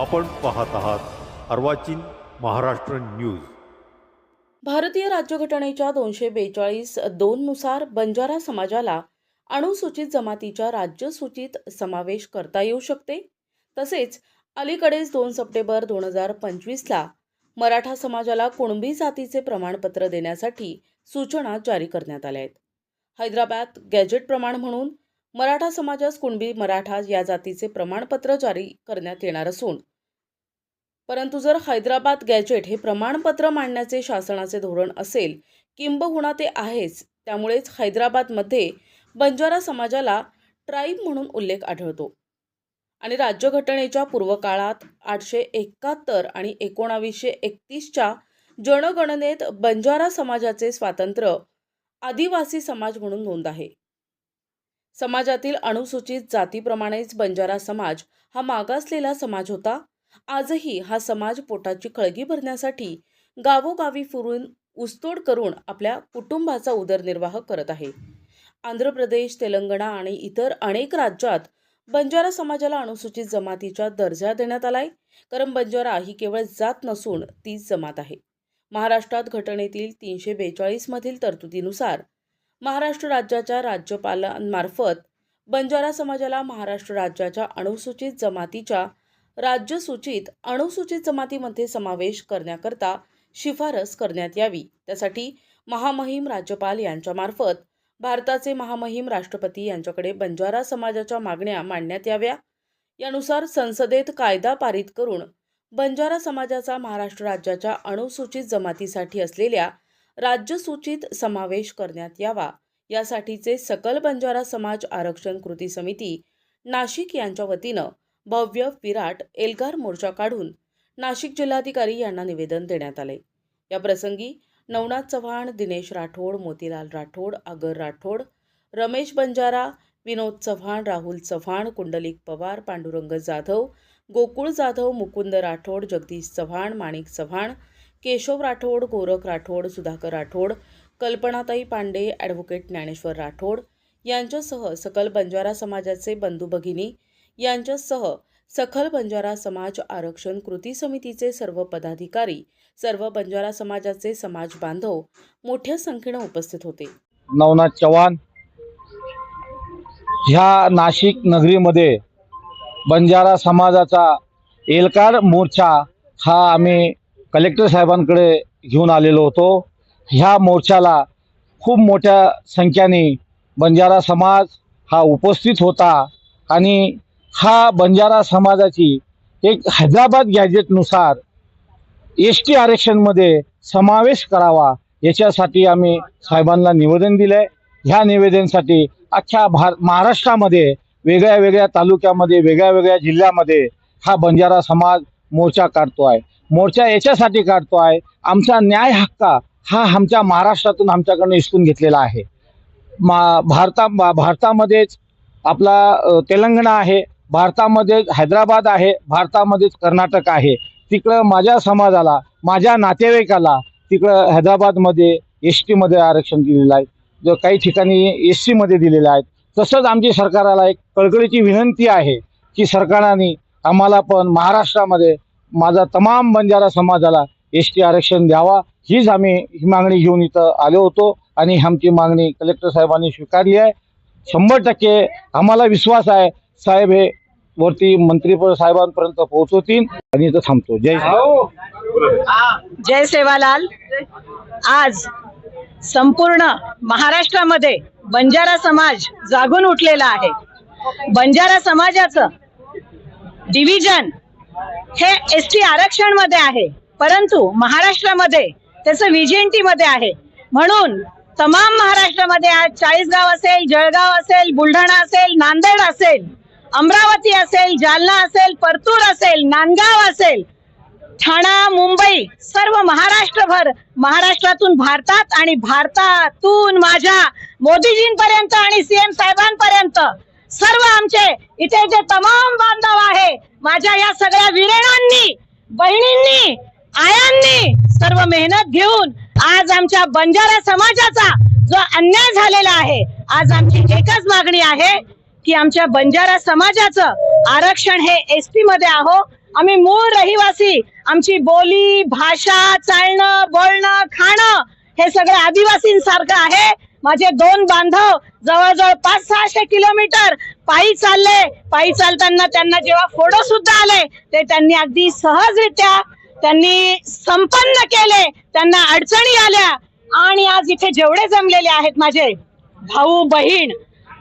आपण पाहत आहात अर्वाचीन महाराष्ट्र न्यूज. भारतीय राज्यघटनेच्या दोनशे बेचाळीस दोननुसार बंजारा समाजाला अनुसूचित जमातीच्या राज्यसूचित समावेश करता येऊ शकते. तसेच अलीकडेच दोन सप्टेंबर दोन हजार पंचवीसला मराठा समाजाला कुणबी जातीचे प्रमाणपत्र देण्यासाठी सूचना जारी करण्यात आल्या आहेत. हैदराबाद गॅजेट प्रमाण म्हणून मराठा समाजास कुणबी मराठा या जातीचे प्रमाणपत्र जारी करण्यात येणार असून परंतु जर हैदराबाद गॅजेट हे प्रमाणपत्र मांडण्याचे शासनाचे धोरण असेल किंबहुना ते आहेच त्यामुळेच हैदराबादमध्ये बंजारा समाजाला ट्राईब म्हणून उल्लेख आढळतो. आणि राज्यघटनेच्या पूर्वकाळात आठशे एकाहत्तर आणि एकोणावीसशे एकतीसच्या जनगणनेत बंजारा समाजाचे स्वातंत्र्य आदिवासी समाज म्हणून नोंद आहे. समाजातील अनुसूचित जातीप्रमाणेच बंजारा समाज हा मागासलेला समाज होता. आजही हा समाज पोटाची खळगी भरण्यासाठी गावोगावी फिरून ऊसतोड करून आपल्या कुटुंबाचा उदरनिर्वाह करत आहे. आंध्र प्रदेश तेलंगणा आणि इतर अनेक राज्यात बंजारा समाजाला अनुसूचित जमातीचा दर्जा देण्यात आलाय. कारण बंजारा ही केवळ जात नसून तीच जमात आहे. महाराष्ट्रात घटनेतील तीनशे बेचाळीसमधील तरतुदीनुसार महाराष्ट्र राज्याच्या राज्यपालांमार्फत बंजारा समाजाला महाराष्ट्र राज्याच्या अनुसूचित जमातीच्या राज्यसूचित अनुसूचित जमातीमध्ये समावेश करण्याकरता शिफारस करण्यात यावी. त्यासाठी महामहिम राज्यपाल यांच्यामार्फत भारताचे महामहिम राष्ट्रपती यांच्याकडे बंजारा समाजाच्या मागण्या मांडण्यात याव्या. यानुसार संसदेत कायदा पारित करून बंजारा समाजाचा महाराष्ट्र राज्याच्या अनुसूचित जमातीसाठी असलेल्या राज्यसूचीत समावेश करण्यात यावा. यासाठीचे सकल बंजारा समाज आरक्षण कृती समिती नाशिक यांच्या वतीनं भव्य विराट एल्गार मोर्चा काढून नाशिक जिल्हाधिकारी यांना निवेदन देण्यात आले. या प्रसंगी नवनाथ चव्हाण दिनेश राठोड मोतीलाल राठोड आगर राठोड रमेश बंजारा विनोद चव्हाण राहुल चव्हाण कुंडलिक पवार पांडुरंग जाधव गोकुळ जाधव मुकुंद राठोड जगदीश चव्हाण माणिक चव्हाण केशव राठोड गोरख राठोड सुधाकर राठोड कल्पनाताई पांडे ॲडव्होकेट ज्ञानेश्वर राठोड यांच्यासह सकल बंजारा समाजाचे बंधू भगिनी यांच्यासह सखल बंजारा समाज आरक्षण कृती समितीचे सर्व पदाधिकारी सर्व बंजारा समाजाचे समाज बांधव मोठ्या संख्येनं उपस्थित होते. नवनाथ चव्हाण ह्या नाशिक नगरीमध्ये बंजारा समाजाचा एलकार मोर्चा हा आम्ही कलेक्टर साहेबांकडे घेऊन आलेलो होतो. ह्या मोर्चाला खूप मोठ्या संख्येने बंजारा समाज हा उपस्थित होता आणि हा बंजारा समाजाची एक हैदराबाद गॅजेटनुसार एस टी आरक्षणमध्ये समावेश करावा याच्यासाठी आम्ही साहेबांना निवेदन दिलं आहे ह्या निवेदनसाठी अख्ख्या भार महाराष्ट्रामध्ये वेगळ्या वेगळ्या तालुक्यामध्ये वेगळ्या वेगळ्या जिल्ह्यामध्ये हा बंजारा समाज मोर्चा काढतो आहे मोर्चा याच्यासाठी काढतो आहे आमचा न्याय हक्का हा आमच्या महाराष्ट्रातून आमच्याकडनं हिसकून घेतलेला आहे. मा भारता भारतामध्येच आपला तेलंगणा आहे भारतामध्ये हैदराबाद आहे भारतामध्येच कर्नाटक आहे. तिकडं माझ्या समाजाला माझ्या नातेवाईकाला तिकडं हैदराबादमध्ये एस टीमध्ये आरक्षण दिलेलं आहे. जो काही ठिकाणी एस सीमध्ये दिलेलं आहे. तसंच आमची सरकाराला एक कळकळीची विनंती आहे की सरकारने आम्हाला पण महाराष्ट्रामध्ये माझा तमाम बंजारा समाजाला एस टी आरक्षण द्यावा हीच आम्ही ही मागणी घेऊन इथं आलो होतो आणि आमची मागणी कलेक्टर साहेबांनी स्वीकारली आहे. शंभर टक्के आम्हाला विश्वास आहे साहेब हे वरती मंत्री साहेबांपर्यंत पोहोचवतील आणि इथं थांबतो. जय जय सेवालाल. आज संपूर्ण महाराष्ट्रामध्ये बंजारा समाज जागून उठलेला आहे. बंजारा समाजाचं डिव्हिजन हे एस टी आरक्षणमध्ये आहे परंतु महाराष्ट्रामध्ये त्याचं व्हीजीएनटी मध्ये आहे. म्हणून तमाम महाराष्ट्रामध्ये आज चाळीसगाव असेल जळगाव असेल बुलढाणा असेल नांदेड असेल अमरावती असेल जालना असेल परतूर असेल नांदगाव असेल ठाणा मुंबई सर्व महाराष्ट्रभर महाराष्ट्रातून भारतात आणि भारतातून माझ्या मोदीजींपर्यंत आणि सीएम साहेबांपर्यंत सर्व आमचे इथे जे तमाम बांधव आहे माझ्या या सगळ्या विरेणांनी बहिणींनी आयांनी सर्व मेहनत घेऊन आज आमच्या बंजारा समाजाचा जो अन्याय झालेला आहे आज आमची एकच मागणी आहे की आमच्या बंजारा समाजाचं आरक्षण हे एस टी मध्ये आहो. आम्ही मूळ रहिवासी आमची बोली भाषा चालणं बोलणं खाणं हे सगळं आदिवासींसारखं आहे. माझे दोन बांधव जवळजवळ पाच सहाशे किलोमीटर पायी चालले पायी चालताना त्यांना जेव्हा फोटो सुद्धा आले ते त्यांनी अगदी सहजरित्या त्यांनी संपन्न केले. त्यांना अडचणी आल्या. आणि आज इथे जेवढे जमलेले आहेत माझे भाऊ बहीण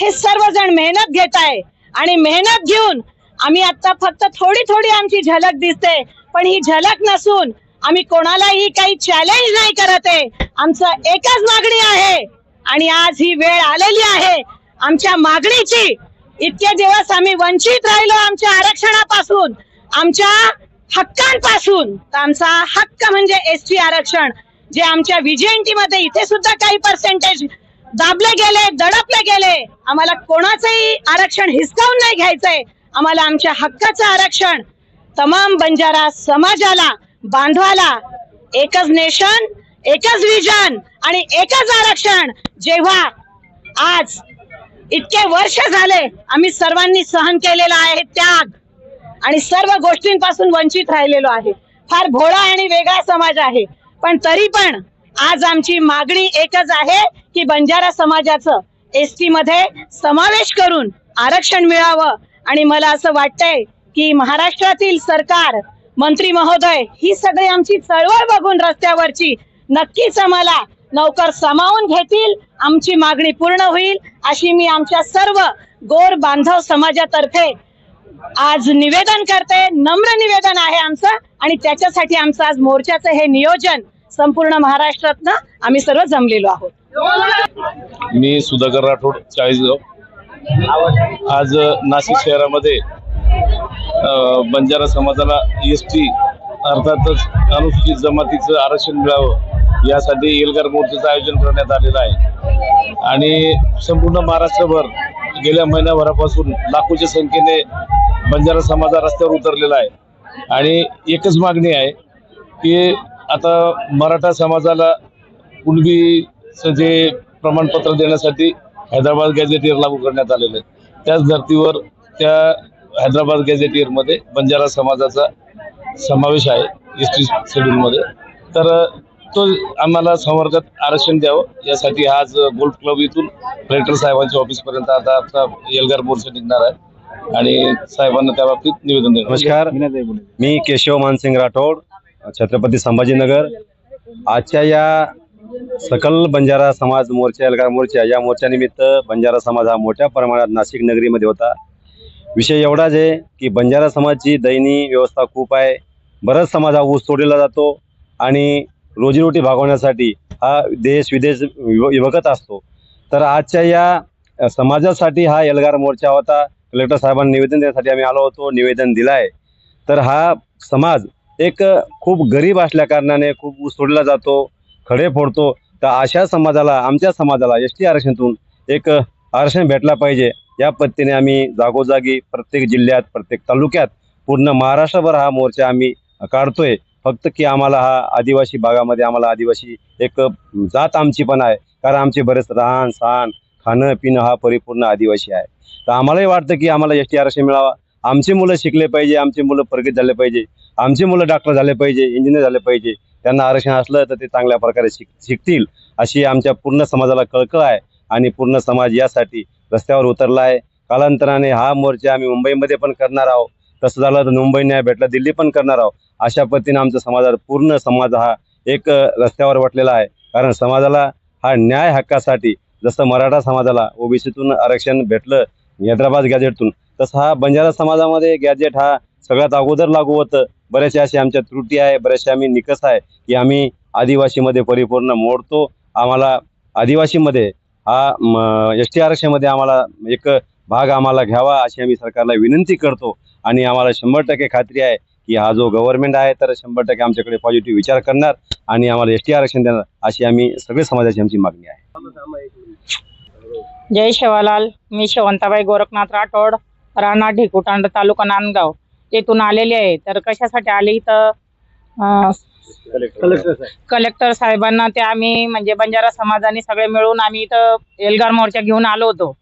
हे सर्वजण मेहनत घेत आहे. आणि मेहनत घेऊन आम्ही आता फक्त थोडी थोडी आमची झलक दिसते. पण ही झलक नसून आम्ही कोणालाही काही चॅलेंज नाही करत आहे. आमचं एकच मागणी आहे. आणि आज ही वेळ आलेली आहे. आमच्या मागणीची इतके दिवस आम्ही वंचित राहिलो आमच्या आरक्षणापासून आमच्या हक्कांपासून. तर आमचा हक्क म्हणजे एस टी आरक्षण जे आमच्या व्हीजीएनटी मध्ये इथे सुद्धा काही पर्सेंटेज दाबले गेले दडपले गेले. आम्हाला कोणाचंही आरक्षण हिसकावून नाही घ्यायचंय. आम्हाला आमच्या हक्काचं आरक्षण तमाम बंजारा समाजाला बांधवाला एकच नेशन एकच विजन आणि एकच आरक्षण. जेव्हा आज इतके वर्ष झाले आम्ही सर्वांनी सहन केलेला आहे त्याग. आणि सर्व गोष्टींपासून वंचित राहिलेलो आहे. फार भोळा आणि वेगळा समाज आहे. पण तरी पण आज आमची मागणी एकच आहे की बंजारा समाजाचं एस टी मध्ये समावेश करून आरक्षण मिळावं. आणि मला असं वाटतंय की महाराष्ट्रातील सरकार मंत्री महोदय ही सगळी आमची चळवळ बघून रस्त्यावरची नक्कीच आम्हाला लवकर सामावून घेतील आमची मागणी पूर्ण होईल अशी मी आमच्या सर्व गोर बांधव समाजातर्फे आज निवेदन करते. नम्र निवेदन आहे आमचं आणि त्याच्यासाठी आमचं आज मोर्चाचं हे नियोजन संपूर्ण महाराष्ट्रातनं आम्ही सर्व जमलेलो आहोत. मी सुधाकर राठोड चाळीसगाव आज नाशिक शहरामध्ये बंजारा समाजाला एस टी अर्थातच अनुसूचित जमातीचं आरक्षण मिळावं. यासाठी एल्गार मोर्चाचं आयोजन करण्यात आलेलं आहे. आणि संपूर्ण महाराष्ट्रभर गेल्या महिन्याभरापासून लाखोच्या संख्येने बंजारा समाज रस्त्यावर उतरलेला आहे. आणि एकच मागणी आहे की आता मराठा समाजाला कुणबीचं जे प्रमाणपत्र देण्यासाठी हैदराबाद गॅझेटियर लागू करण्यात आलेलं आहे. त्याच धर्तीवर त्या हैदराबाद गॅझेटियरमध्ये बंजारा समाजाचा समावेश आहे एस टी शेड्यूलमध्ये. तर तो आम्हाला संवर्गात आरक्षण द्यावं. यासाठी आज गोल्फ क्लब इथून कलेक्टर साहेबांच्या ऑफिसपर्यंत आता आता एल्गार मोर्चा निघणार आहे. आणि साहेबांना त्या बाबतीत निवेदन देणार. नमस्कार. मी केशव मानसिंग राठोड छत्रपती संभाजीनगर. आजच्या या सकल बंजारा समाज मोर्चा एल्गार मोर्चा या मोर्चानिमित्त बंजारा समाज हा मोठ्या प्रमाणात नाशिक नगरीमध्ये होता. विषय एवढाच आहे की बंजारा समाजची दयनीय व्यवस्था खूप आहे. बराच समाज हा ऊस तोडला जातो आणि रोजीरोटी भागवण्यासाठी हा देश विदेश विभगत असतो. तर आजच्या या समाजासाठी हा एल्गार मोर्चा होता. कलेक्टर साहेबांना निवेदन देण्यासाठी आम्ही आलो होतो निवेदन दिलं आहे तर हा समाज एक खूप गरीब असल्याकारणाने खूप सोडला जातो खडे फोडतो. तर अशा समाजाला आमच्या समाजाला एस टी आरक्षणातून एक आरक्षण भेटला पाहिजे. या पद्धतीने आम्ही जागोजागी प्रत्येक जिल्ह्यात प्रत्येक तालुक्यात पूर्ण महाराष्ट्रभर हा मोर्चा आम्ही काढतोय. फक्त की आम्हाला हा आदिवासी भागामध्ये आम्हाला आदिवासी एक जात आमची पण आहे. कारण आमचे बरेच राहण सहान खाणं पिणं हा परिपूर्ण आदिवासी आहे. तर आम्हालाही वाटतं की आम्हाला एस टी आरक्षण मिळावा. आमची मुलं शिकले पाहिजे आमची मुलं प्रगत झाले पाहिजे. आमची मुलं डॉक्टर झाले पाहिजे इंजिनियर झाले पाहिजे. त्यांना आरक्षण असलं तर ते चांगल्या प्रकारे शिक शिकतील. अशी आमच्या पूर्ण समाजाला कळकळ आहे आणि पूर्ण समाज यासाठी रस्त्यावर उतरला आहे. कालांतराने हा मोर्चा आम्ही मुंबईमध्ये पण करणार आहोत. तसं झालं तर मुंबई न्याय भेटला दिल्ली पण करणार आहोत. अशा पद्धतीने आमचा समाजात पूर्ण समाज हा एक रस्त्यावर वाटलेला आहे. कारण समाजाला हा न्याय हक्कासाठी जसं मराठा समाजाला ओबीसीतून आरक्षण भेटलं हैदराबाद गॅजेटतून तसं हा बंजारा समाजामध्ये गॅजेट हा सगळ्यात अगोदर लागू होतं. बऱ्याचशा अशा आमच्या त्रुटी आहे बऱ्याचशा आम्ही निकस आहे की आम्ही आदिवासीमध्ये परिपूर्ण मोडतो. आम्हाला आदिवासीमध्ये हा एस टी आरक्षणामध्ये आम्हाला एक भाग आम्हाला घ्यावा अशी आम्ही सरकारला विनंती करतो. आणि आम्हाला शंभर टक्के खात्री आहे की हा जो गव्हर्नमेंट आहे तर शंभर टक्के आमच्याकडे पॉझिटिव्ह विचार करणार आणि आम्हाला एस टी आरक्षण देणार अशी आम्ही सगळे समाजाची आमची मागणी आहे. जय शेवालाल मी शेवंताबाई गोरखनाथ राठोड राणा ढेकुटांड तालुका नांदगाव. येथून आलेले आहे. तर कशासाठी आले इथं? अं, कलेक्टर साहेबांना ते आम्ही म्हणजे बंजारा समाजाने सगळे मिळून आम्ही इथं एल्गार मोर्चा घेऊन आलो होतो.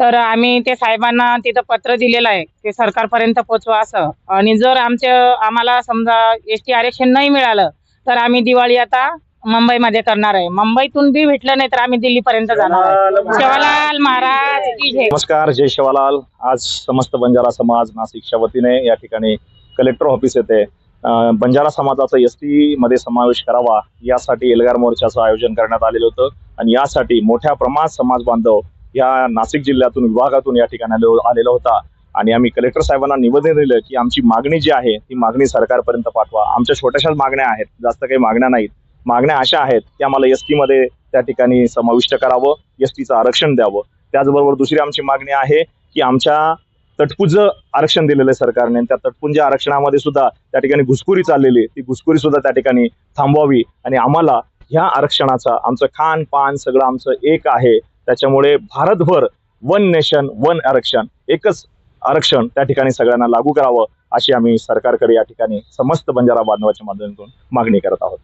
तर आम्ही ते साहेबांना तिथं पत्र दिलेलं आहे ते सरकारपर्यंत पोचवा असं. आणि जर आमच्या आम्हाला समजा एस टी आरक्षण नाही मिळालं तर आम्ही दिवाळी आता मुंबईमध्ये करणार आहे. मुंबईतून बी भेटलं नाही तर आम्ही दिल्लीपर्यंत जाणार आहे. शिवालाल महाराज. की जय. नमस्कार जय शिवालाल. आज समस्त बंजारा समाज नाशिकच्या वतीने या ठिकाणी कलेक्टर ऑफिस येथे अं, बंजारा समाजाचा एस टी मध्ये समावेश करावा यासाठी एल्गार मोर्चाचं आयोजन करण्यात आलेलं होतं. आणि यासाठी मोठ्या प्रमाणात समाज बांधव या नाशिक जिल्ह्यातून विभागातून या ठिकाणी आलेला होता. आणि आम्ही कलेक्टर साहेबांना निवेदन दिलं की आमची मागणी जी आहे ती मागणी सरकारपर्यंत पाठवा. आमच्या छोट्याशाच मागण्या आहेत जास्त काही मागण्या नाहीत. मागण्या अशा आहेत की आम्हाला एसमध्ये त्या ठिकाणी समाविष्ट करावं एस टीचं आरक्षण द्यावं. त्याचबरोबर दुसरी आमची मागणी आहे की आमच्या तटपुंज आरक्षण दिलेलं आहे सरकारने. त्या तटपुंज आरक्षणामध्ये सुद्धा त्या ठिकाणी घुसखोरी चाललेली ती घुसखोरी सुद्धा त्या ठिकाणी थांबवावी. आणि आम्हाला ह्या आरक्षणाचा आमचं खान पान सगळं आमचं एक आहे. त्याच्यामुळे भारतभर वन नेशन वन आरक्षण एकच आरक्षण त्या ठिकाणी सगळ्यांना लागू करावं अशी आम्ही सरकारकडे या ठिकाणी समस्त बंजारा बांधवाच्या माध्यमातून मागणी करत आहोत.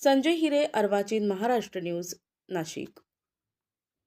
संजय हिरे अर्वाचीन महाराष्ट्र न्यूज नाशिक.